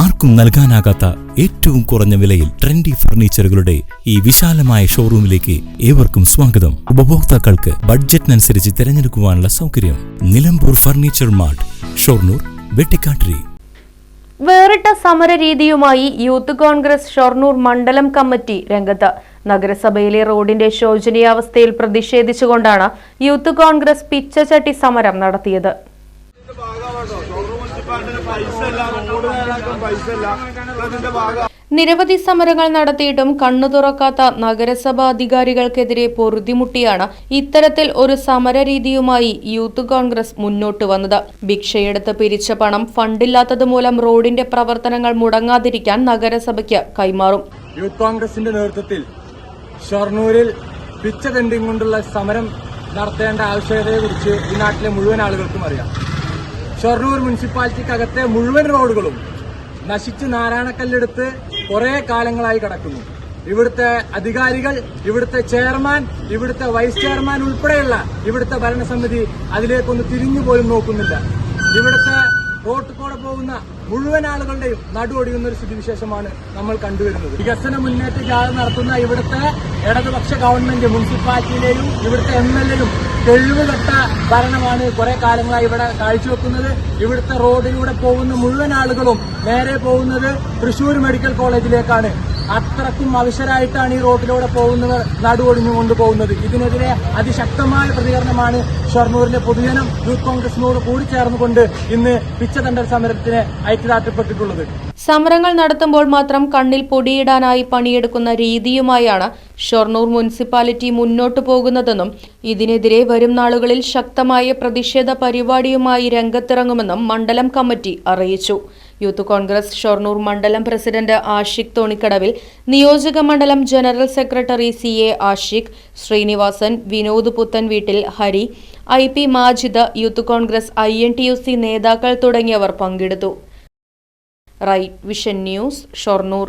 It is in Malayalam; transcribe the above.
ആർക്കും നൽകാനാകാത്ത ഏറ്റവും കുറഞ്ഞ വിലയിൽ ട്രെൻഡി ഫർണിച്ചറുകളുടെ ഈ വിശാലമായ ഷോറൂമിലേക്ക് ഏവർക്കും സ്വാഗതം. ഉപഭോക്താക്കൾക്ക് ബഡ്ജറ്റിനനുസരിച്ച് തിരഞ്ഞെടുക്കുവാനുള്ള സൗകര്യം. Nilambur furniture mart Shoranur Vettikkattiri. വേറിട്ട സമരരീതിയുമായി യൂത്ത് കോൺഗ്രസ് ഷൊർണൂർ മണ്ഡലം കമ്മിറ്റി രംഗത്ത്. നഗരസഭയിലെ റോഡിന്റെ ശോചനീയാവസ്ഥയിൽ പ്രതിഷേധിച്ചുകൊണ്ടാണ് യൂത്ത് കോൺഗ്രസ് പിച്ചചട്ടി സമരം നടത്തിയത്. നിരവധി സമരങ്ങൾ നടത്തിയിട്ടും കണ്ണു തുറക്കാത്ത നഗരസഭാ അധികാരികൾക്കെതിരെ പൊറുതിമുട്ടിയാണ് ഇത്തരത്തിൽ ഒരു സമരരീതിയുമായി യൂത്ത് കോൺഗ്രസ് മുന്നോട്ട് വന്നത്. ഭിക്ഷയെടുത്ത് പിരിച്ച പണം ഫണ്ടില്ലാത്തത് മൂലം റോഡിന്റെ പ്രവർത്തനങ്ങൾ മുടങ്ങാതിരിക്കാൻ നഗരസഭയ്ക്ക് കൈമാറും. യൂത്ത് കോൺഗ്രസിന്റെ നേതൃത്വത്തിൽ ഷൊർണൂരിൽ പിച്ച കൊണ്ടുള്ള സമരം നടത്തേണ്ട ആവശ്യകതയെക്കുറിച്ച് ഈ നാട്ടിലെ മുഴുവൻ ആളുകൾക്കും അറിയാം. ഷൊർണൂർ മുനിസിപ്പാലിറ്റിക്കകത്തെ മുഴുവൻ റോഡുകളും നശിച്ച് നാരായണക്കല്ലെടുത്ത് കുറെ കാലങ്ങളായി കിടക്കുന്നു. ഇവിടുത്തെ അധികാരികൾ ഇവിടുത്തെ ചെയർമാൻ ഇവിടുത്തെ വൈസ് ചെയർമാൻ ഉൾപ്പെടെയുള്ള ഇവിടുത്തെ ഭരണസമിതി അതിലേക്കൊന്ന് തിരിഞ്ഞു പോലും നോക്കുന്നില്ല. ഇവിടുത്തെ റോട്ട് കൂടെ പോകുന്ന മുഴുവൻ ആളുകളുടെയും നടുവൊടിയുന്ന ഒരു സ്ഥിതിവിശേഷമാണ് നമ്മൾ കണ്ടുവരുന്നത്. വികസന മുന്നേറ്റ ജാഥ നടത്തുന്ന ഇവിടുത്തെ ഇടതുപക്ഷ ഗവൺമെന്റ് മുനിസിപ്പാലിറ്റിയിലെയും ഇവിടുത്തെ എം എൽ എയും തെളിവുകെട്ട ഭരണമാണ് കുറെ കാലങ്ങളായി ഇവിടെ കാഴ്ചവെക്കുന്നത്. ഇവിടുത്തെ റോഡിലൂടെ പോകുന്ന മുഴുവൻ ആളുകളും നേരെ പോകുന്നത് തൃശൂർ മെഡിക്കൽ കോളേജിലേക്കാണ്. അത്രക്കും അവശരായിട്ടാണ് ഈ റോഡിലൂടെ പോകുന്നവർ നടുവൊടിഞ്ഞു കൊണ്ടുപോകുന്നത് ഇതിനെതിരെ അതിശക്തമായ പ്രതികരണമാണ് ഷൊർണൂരിലെ പൊതുജനം യൂത്ത് കോൺഗ്രസിനോട് കൂടി ചേർന്നുകൊണ്ട് ഇന്ന് പിച്ചതണ്ടൽ സമരത്തിന് ഐക്യദാർഢ്യപ്പെട്ടിട്ടുള്ളത്. സമരങ്ങൾ നടത്തുമ്പോൾ മാത്രം കണ്ണിൽ പൊടിയിടാനായി പണിയെടുക്കുന്ന രീതിയുമായാണ് ഷൊർണൂർ മുനിസിപ്പാലിറ്റി മുന്നോട്ടു പോകുന്നതെന്നും ഇതിനെതിരെ വരും നാളുകളിൽ ശക്തമായ പ്രതിഷേധ പരിപാടിയുമായി രംഗത്തിറങ്ങുമെന്നും മണ്ഡലം കമ്മിറ്റി അറിയിച്ചു. യൂത്ത് കോൺഗ്രസ് ഷൊർണൂർ മണ്ഡലം പ്രസിഡന്റ് ആഷിഖ് തോണിക്കടവിൽ നിയോജക മണ്ഡലം general secretary C A Ashiq Srinivasan Vinod പുത്തൻ വീട്ടിൽ Hari I P Majid Youth Congress I N T U C നേതാക്കൾ തുടങ്ങിയവർ പങ്കെടുത്തു. Right vision news Shoranur.